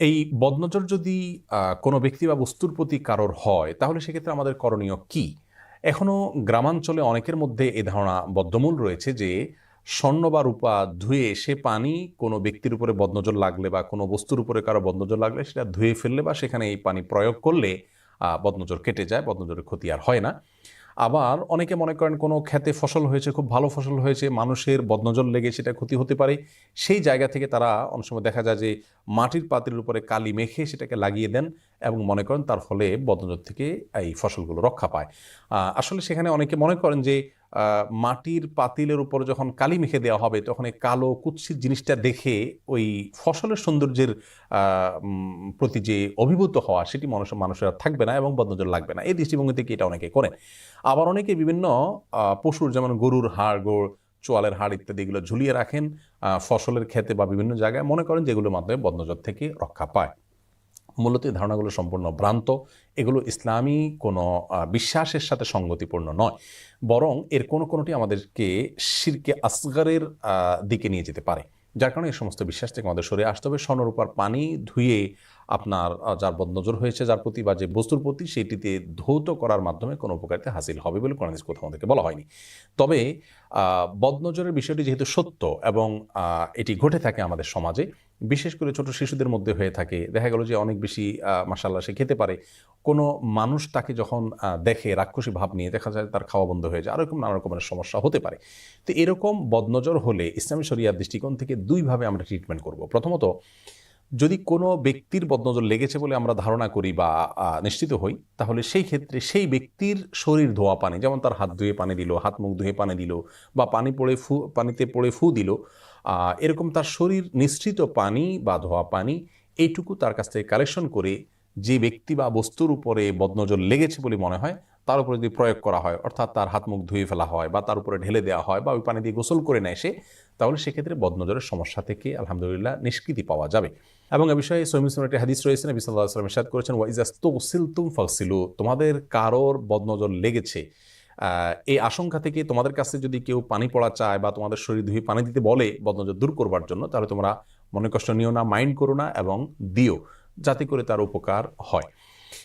এই বদনজর যদি কোনো ব্যক্তি বা বস্তুর প্রতি কারোর হয়, তাহলে সেক্ষেত্রে আমাদের করণীয় কি? এখনও গ্রামাঞ্চলে অনেকের মধ্যে এ ধারণা বদ্ধমূল রয়েছে যে, স্বর্ণ বা রূপা ধুয়ে সে পানি কোনো ব্যক্তির উপরে বদনজর লাগলে বা কোনো বস্তুর উপরে কারও বদনজর লাগলে সেটা ধুয়ে ফেললে বা সেখানে এই পানি প্রয়োগ করলে বদনজর কেটে যায়, বদনজরের ক্ষতি আর হয় না। আবার অনেকে মনে করেন কোনো খেতে ফসল হয়েছে, খুব ভালো ফসল হয়েছে, মানুষের বদনজল লেগে সেটা ক্ষতি হতে পারে। সেই জায়গা থেকে তারা অনেক সময় দেখা যায় যে মাটির পাত্রের উপরে কালি মেখে সেটাকে লাগিয়ে দেন এবং মনে করেন তার ফলে বদনজল থেকে এই ফসলগুলো রক্ষা পায়। আসলে সেখানে অনেকে মনে করেন যে মাটির পাতিলের উপর যখন কালি মেখে দেওয়া হবে, তখন এই কালো কুৎসিত জিনিসটা দেখে ওই ফসলের সৌন্দর্যের প্রতি যে অভিভূত হওয়া, সেটি মানুষ, মানুষের আর থাকবে না এবং বদনজর লাগবে না। এই দৃষ্টিভঙ্গি থেকে এটা অনেকে করেন আবার অনেকে বিভিন্ন পশুর যেমন গরুর হাড় গোড় চোয়ালের হাড় ইত্যাদি এগুলো ঝুলিয়ে রাখেন ফসলের ক্ষেতে বা বিভিন্ন জায়গায় মনে করেন যেগুলোর মাধ্যমে বদনজর থেকে রক্ষা পায়। মূলত এই ধারণাগুলো সম্পূর্ণ ভ্রান্ত। এগুলো ইসলামী কোনো বিশ্বাসের সাথে সঙ্গতিপূর্ণ নয়। বরং এর কোনো কোনোটি আমাদেরকে শিরকে আসগারের দিকে নিয়ে যেতে পারে। যার কারণে এই সমস্ত বিশ্বাস থেকে আমাদের সরে আসতে হবে। স্বর্ণরূপার পানি ধুয়ে আপনার যার বদনজর হয়েছে, যার প্রতি বা যে বস্তুর প্রতি সেটিতে ধৌত করার মাধ্যমে কোনো উপকারিতা হাসিল হবে বলে কোনো কোথাও আমাদেরকে বলা হয়নি। তবে বদনজরের বিষয়টি যেহেতু সত্য এবং এটি ঘটে থাকে আমাদের সমাজে, বিশেষ করে ছোট শিশুদের মধ্যে হয়ে থাকে, দেখা গেল যে অনেক বেশি মাসাল্লাহ সে খেতে পারে, কোনো মানুষ তাকে যখন দেখে রাক্ষসী ভাব নিয়ে দেখা যায় তার খাওয়া বন্ধ হয়ে যায়, আরও এরকম নানা রকমের সমস্যা হতে পারে। তো এরকম বদনজর হলে ইসলামী শরিয়ার দৃষ্টিকোণ থেকে দুইভাবে আমরা ট্রিটমেন্ট করব। প্রথমত যদি কোনো ব্যক্তির বদনজর লেগেছে বলে আমরা ধারণা করি বা নিশ্চিত হই, তাহলে সেই ক্ষেত্রে সেই ব্যক্তির শরীর ধোয়া পানি, যেমন তার হাত ধুয়ে পানি দিল, হাত মুখ ধুয়ে পানি দিল বা পানি পড়ে ফু, পানিতে পড়ে ফু দিল এরকম তার শরীর নিঃসৃত পানি বা ধোয়া পানি, এইটুকু তার কাছ থেকে কালেকশন করে যে ব্যক্তি বা বস্তুর উপরে বদনজর লেগেছে বলে মনে হয় তার উপরে যদি প্রয়োগ করা হয়, অর্থাৎ তার হাত মুখ ধুয়ে ফেলা হয় বা তার উপরে ঢেলে দেওয়া হয় বা ওই পানি দিয়ে গোসল করে নেয় সে, তাহলে সেক্ষেত্রে বদনজরের সমস্যা থেকে আলহামদুলিল্লাহ নিষ্কৃতি পাওয়া যাবে। এবং এ বিষয়ে সৈমিসলাম একটি হাদিস রয়েছে, নবী সাল্লাহ সাল্লাম ইরশাদ করেছেন ওয়াইজাস তুসিল তুম ফাসিলু তোমাদের কারোর বদনজর লেগেছে এই আশঙ্কা থেকে তোমাদের কাছে যদি কেউ পানি পড়া চায় বা তোমাদের শরীর ধুয়ে পানি দিতে বলে বদনজর দূর করবার জন্য, তাহলে তোমরা মনে কষ্ট নিও না, মাইন্ড করো না এবং দিও, যাতে করে তার উপকার হয়।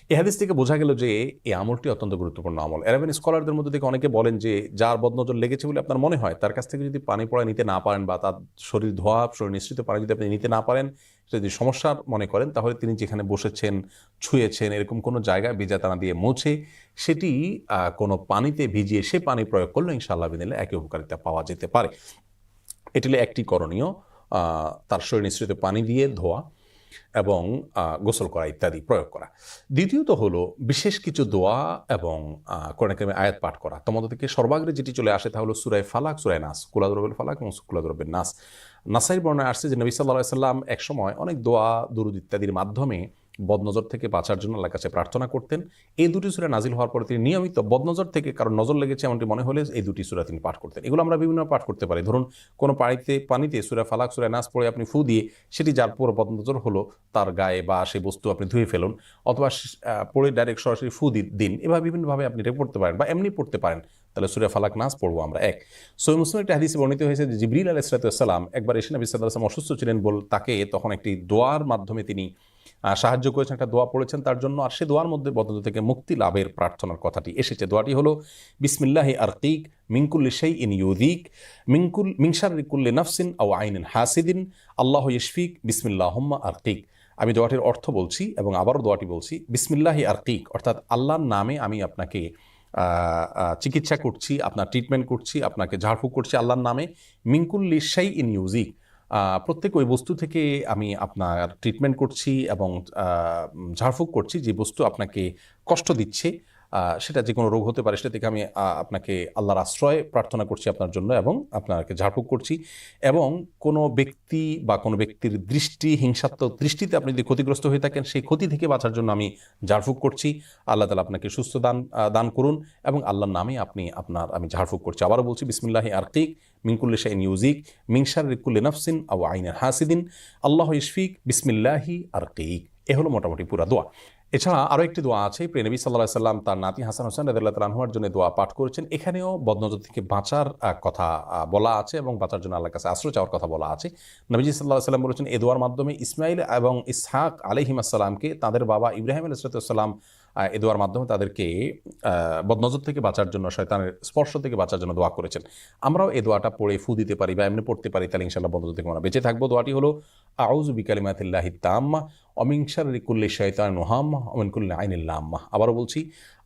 এই হাদিস থেকে বোঝা গেল যে এই আমলটি অত্যন্ত গুরুত্বপূর্ণ আমল। অ্যারাবিয়ান স্কলারদের মধ্যে থেকে অনেকে বলেন যে যার বদনজর লেগেছে বলে আপনার মনে হয়, তার কাছ থেকে যদি পানি পড়া নিতে না পারেন বা তার শরীর ধোয়া, শরীর নিশ্চিত পানি যদি আপনি নিতে না পারেন, যদি সমস্যার মনে করেন, তাহলে তিনি যেখানে বসেছেন, ছুঁয়েছেন, এরকম কোনো জায়গায় ভিজাতানা দিয়ে মুছে, সেটি কোনো পানিতে ভিজিয়ে সে পানি প্রয়োগ করলে ইনশাআল্লাহ বিদিলে একই উপকারিতা পাওয়া যেতে পারে। এটি একটি করণীয় তার শরীর নিঃসৃত পানি দিয়ে ধোয়া। এবং গোসল করা ইত্যাদি প্রয়োগ করা। দ্বিতীয়ত হলো বিশেষ কিছু দোয়া এবং কোরআনকামে আয়াত পাঠ করা। তোমাদের থেকে সর্বাগ্রে যেটি চলে আসে তা হলো সুরায় ফালাক সুরায় নাস। কুলাদরবের ফালাক এবং কুলাদরবের নাস। নাসাইর বর্ণায় আসছে যে নবী সাল্লাহ সাল্লাম একসময় অনেক দোয়া, দুরুদ ইত্যাদির মাধ্যমে বদনজর থেকে বাঁচার জন্য আল্লাহর কাছে প্রার্থনা করতেন। এই দুটি সুরা নাজিল হওয়ার পরে তিনি নিয়মিত বদনজর থেকে কারণ নজর লেগেছে এমনটি মনে হলে এই দুটি সুরা তিনি পাঠ করতেন। এগুলো আমরা বিভিন্ন পাঠ করতে পারি। ধরুন, কোনো পানিতে পানিতে সুরা ফালাক, সুরা নাস পড়ে আপনি ফু দিয়ে সেটি যার পুরো বদনজর হলো তার গায়ে বা সেই বস্তু আপনি ধুয়ে ফেলুন অথবা পড়ে ডাইরেক্ট সরাসরি ফু দিন। এভাবে বিভিন্নভাবে আপনি এটা পড়তে পারেন বা এমনি পড়তে পারেন। তাহলে সুরে ফালাক, নাস পড়ব আমরা এক। সৈ মুসলিম একটি হাদিসে বর্ণিত হয়েছে যে জিবরিল আলাইসালাম একবার এসে নবী আসলাম অসুস্থ ছিলেন বল তাকে তখন একটি দোয়ার মাধ্যমে তিনি সাহায্য করেছেন, একটা দোয়া পড়েছেন, তার জন্য আর সে দোয়ার মধ্যে বদন্ত থেকে মুক্তি লাভের প্রার্থনার কথাটি এসেছে। দোয়াটি হলো, বিসমিল্লাহি আরকিক মিঙ্কুল্লি সেই ইন ইউদিক মিঙ্কুল মিংসারিকুল্লি নাফসিন আও আইনিন হাসিদিন আল্লাহ ইশফিক বিসমিল্লাহম্মা আরকিক আমি দোয়াটির অর্থ বলছি এবং আবারও দোয়াটি বলছি, বিসমিল্লাহি আরকিক অর্থাৎ আল্লাহর নামে আমি আপনাকে চিকিৎসা করছি, আপনার ট্রিটমেন্ট করছি, আপনাকে ঝাড়ফুঁক করছি, আল্লাহর নামে মিঙ্কুল্লি সেই ইন ইউজিক প্রত্যেক ওই বস্তু থেকে আমি আপনার ট্রিটমেন্ট করছি এবং ঝাড়ফুঁক করছি যে বস্তু আপনাকে কষ্ট দিচ্ছে। সেটা যে কোনো রোগ হতে পারে, সেটা থেকে আমি আপনাকে আল্লাহর আশ্রয় প্রার্থনা করছি আপনার জন্য এবং আপনাকে ঝাড়ফুঁক করছি এবং কোনো ব্যক্তি বা কোনো ব্যক্তির দৃষ্টি, হিংসাত্মক দৃষ্টিতে আপনি যদি ক্ষতিগ্রস্ত হয়ে থাকেন, সেই ক্ষতি থেকে বাঁচার জন্য আমি ঝাড়ফুঁক করছি। আল্লাহ তালা আপনাকে সুস্থ দান দান করুন এবং আল্লাহর নামে আপনি আপনার, আমি ঝাড়ফুঁক করছি। আবারও বলছি, বিসমিল্লাহি আরকিক মিনকুল্লি শাইন ইউজিক মিংসার রিকুল্লি নফসিন আইনের হাসিদিন। আল্লাহ ইশফিক, বিসমিল্লাহি আরকিক এ হলো মোটামুটি পুরা দোয়া। এছাড়া আরও একটি দোয়া আছে প্রেনবী সাল্লাহ সাল্লাম তার নাতি হাসান হোসেন রদুল্লাহ তালাহুয়ার জন্য দোয়া পাঠ করেছেন। এখানেও বদনজর থেকে বাঁচার কথা বলা আছে এবং বাঁচার জন্য আল্লাহ কাছে আশ্রয় চাওয়ার কথা বলা আছে। নবীজি সাল্লাহ সাল্লাম বলেছেন, এ দোয়ার মাধ্যমে ইসমাইল এবং ইসহাক আলহিমাসাল্লামকে তাদের বাবা ইব্রাহিম আলাইসালাম এ দোয়ার মাধ্যমে তাদেরকে বদনজর থেকে বাঁচার জন্য, শয়তানের স্পর্শ থেকে বাঁচার জন্য দোয়া করেছেন। আমরাও এই দোয়াটা পড়ে ফু দিতে পারি বা এমনি পড়তে পারি, তাহলে ইনশাল্লাহ বদনজর থেকে আমরা বেঁচে থাকব দোয়াটি হলো আউজ বিকালিমাতিল্লাহি তাম্মা অমিংসার রিকুল্লি শৈতান নোহাম্মা অমিনকুল্লি আইনিল্লাম্মা আবারও বলছি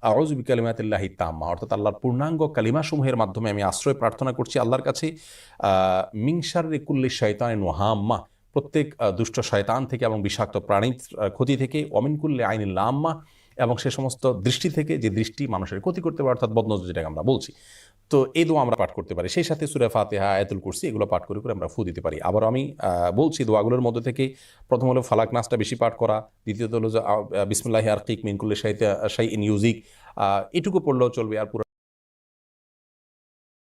আউজ বিকালিমাতিল্লাহি তাম্মা অর্থাৎ আল্লাহর পূর্ণাঙ্গ কালিমাসমূহের মাধ্যমে আমি আশ্রয় প্রার্থনা করছি আল্লাহর কাছে মিংসার রিকুল্লি শৈতান নোহাম্মা প্রত্যেক দুষ্ট শয়তান থেকে এবং বিষাক্ত প্রাণীর ক্ষতি থেকে অমিনকুল্লি আইনিল্লাম্মা এবং সে সমস্ত দৃষ্টি থেকে যে দৃষ্টি মানুষের ক্ষতি করতে পারে, অর্থাৎ বদনজর যেটাকে আমরা বলছি। তো এই দোয়া আমরা পাঠ করতে পারি। সেই সাথে সুরে ফাতেহা, আয়াতুল কুরসি এগুলো পাঠ করে করে আমরা ফু দিতে পারি। আবার আমি বলছি দোয়াগুলোর মধ্যে থেকে প্রথম হলো ফালাক নাচটা বেশি পাঠ করা, দ্বিতীয়ত হলো যে বিসমুল্লাহ আর্কিক মিনকুল্লি সাহিত্য শাই ইন ইউজিক এটুকু পড়লেও চলবে আর পুরো